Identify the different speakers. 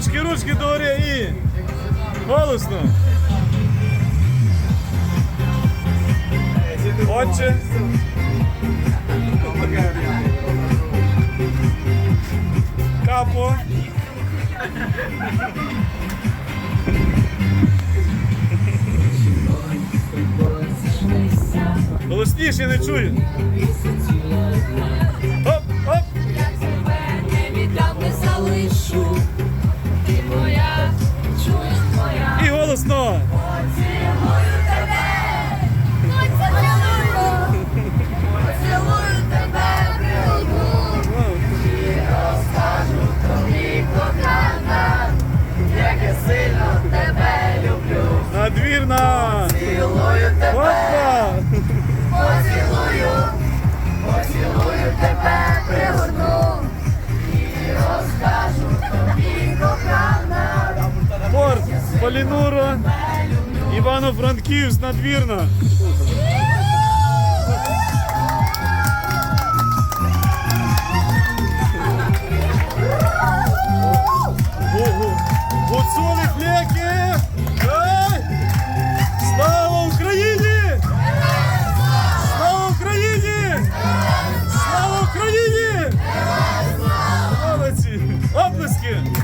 Speaker 1: Ручки, ручки догори і голосно. Отче. Капо. Голосніше не чую.
Speaker 2: Поцілую тебе, поцілую, поцілую тебе, пригорну і розкажу тобі, кохана.
Speaker 1: Порт, Полінура, Івано-Франківськ, надвірна. Гуцулик! good.